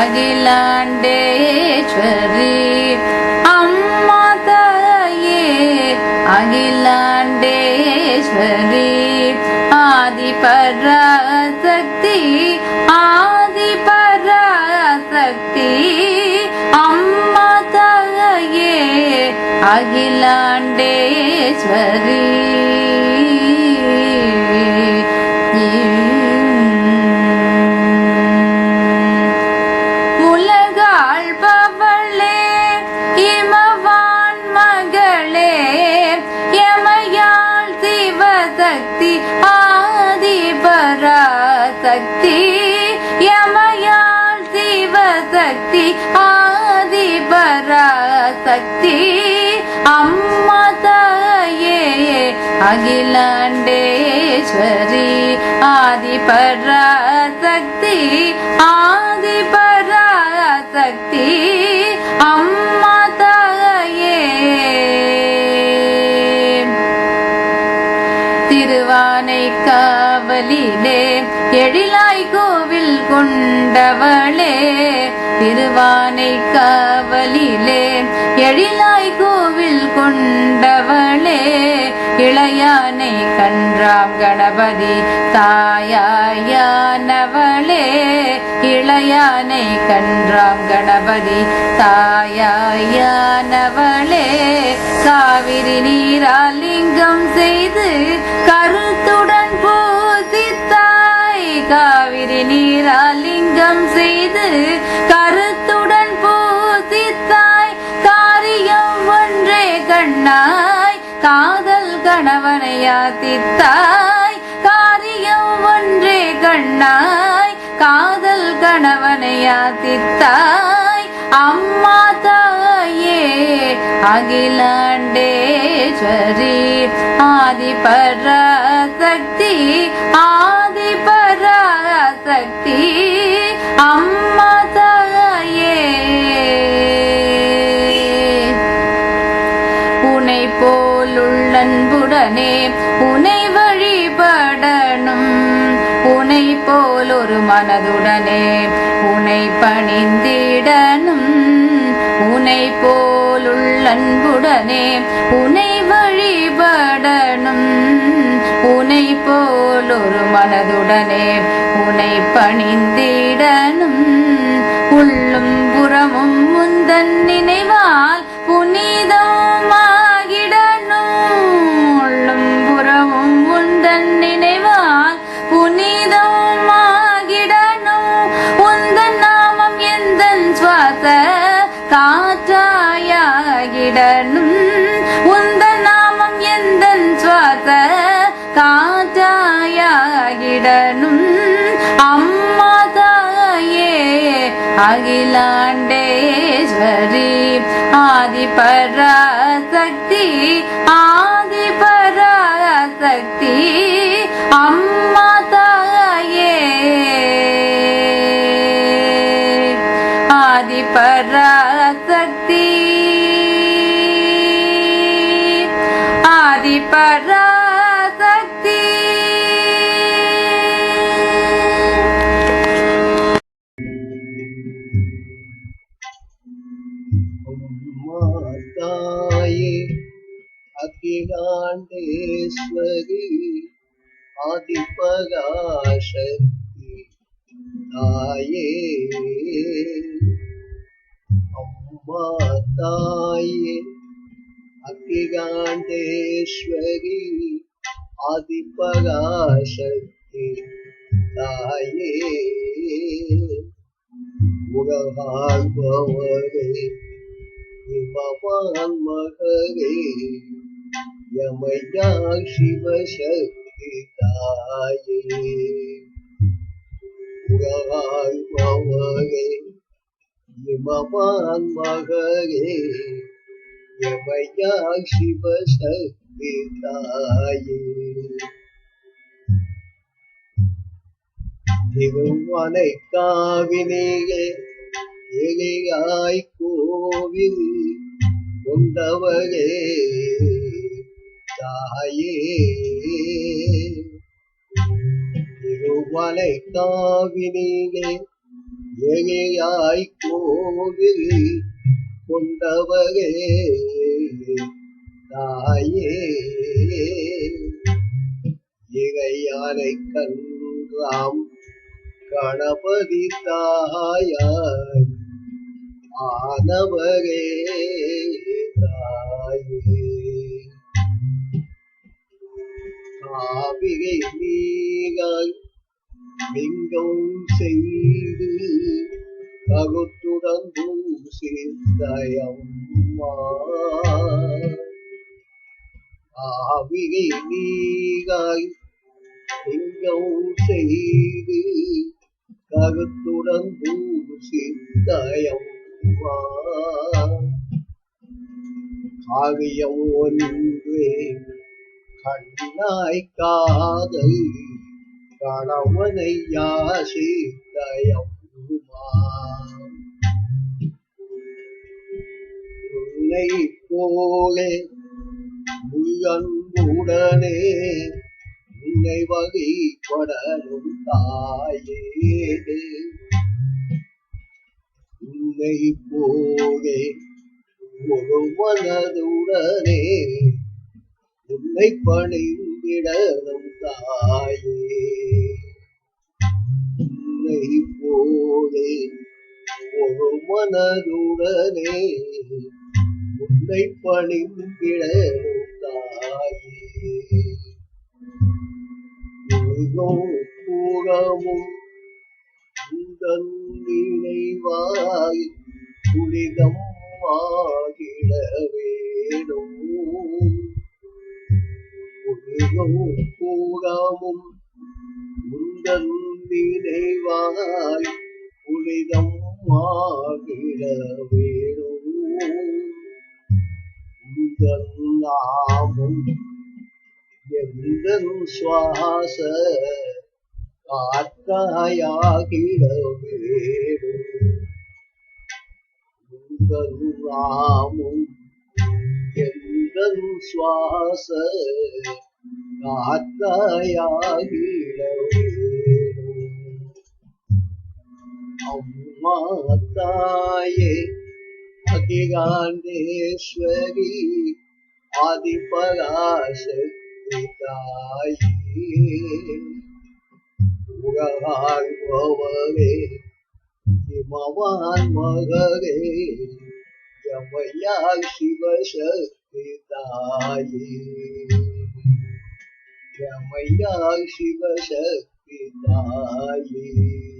அகிலாண்டேஸ்வரி அம்மா தாயே அகிலாண்டேஸ்வரி ஆதி பராசக்தி ஆதி பராசக்தி அம்மா தாயே அகிலாண்டேஸ்வரி Yeah. அகிலாண்டேஸ்வரி ஆதி சக்தி ஆதி சக்தி அம்மா தாயே. திருவானை காவலிலே எழிலாய் கோவில் கொண்டவளே. திருவானை காவலிலே எழிலாய் கோவில் கொண்டவளே இளையானை கன்றாம் கணபதி தாயாயானவளே இளையானை கன்றாம் கணபதி தாயாயானவளே காவிரி நீரால் லிங்கம் செய்து கணவனை யாத்தித்தாய். காரியம் ஒன்றே கண்ணாய். காதல் கணவனை யாத்தித்தாய். அம்மா தாயே அகிலாண்டேஸ்வரி ஆதி பராசக்தி ஆ போலுள்ளன்புடனே உனை வழிபடணும். உனை போல் ஒரு மனதுடனே உனை பணிந்திடனும் உனை போலுள்ளன்புடனே உனை வழிபடணும். உனை போல் ஒரு மனதுடனே உனை பணிந்திடனும் அகிலாண்டேஸ்வரி ஆதி அகிலாண்டேஸ்வரி ஆதிபகாசக்தி தாயே. அம்மா தாயே அகிலாண்டேஸ்வரி ஆதிபகாசக்தி தாயே. உலகாழ்பவரே இமவான் மகரே யமையாள் சிவசக்தி தாயே உலகாழ்பவரே இமவான் மகரே யமையாள் சிவசக்தி தாயே திருமலை காவினிலே ஏழையாய் கோவில் கொண்டவரே தாயே திருமலை காவினிலே ஏழையாய் கோவில் கொண்டவரே தாயே. இறையானை கன்றாம் கணபதி தாயாய் ஆனவரே தாயே. காவிகை நீராய் லிங்கம் செய்து தகுத்துடன் பூசித்தயம்மா ஆவிகை நீராய் லிங்கம் செய்து கருத்துடன் பூசித்தயம்மா காவியம் ஒன்றே கண்ணாய் காதல் கணவனை யாசித்தயம்மா உன்னை போலே முயன்புடனே உன்னை வகைப்படலும் தாயே உன்னை போலே ஒரு மனதுடனே உன்னை பணிந்திடலும் தாயே. உன்னை போலே ஒரு மனதுடனே உன்னை பணிந்திடலும் தாயே புகமும் பூரமும் நினைவாய் புனிதம் ஆகிட வேணும் உலகம் பூரமும் உந்தன் நினைவாய் புனிதம் ஆகிட வேணும் உந்தன் நாமும் எந்த சுவாச காற்றாயாகிட வேணும் சுவாச காற்றாயாகிட அம்மா தாயே அகிகாண்டேஸ்வரி ஆதிபராசக்தி தாயே. உலகாழ்பவரே இமவான் மகரே யமையாய் சிவசக்தி தாயே. யமையாய் சிவசக்தி தாயே.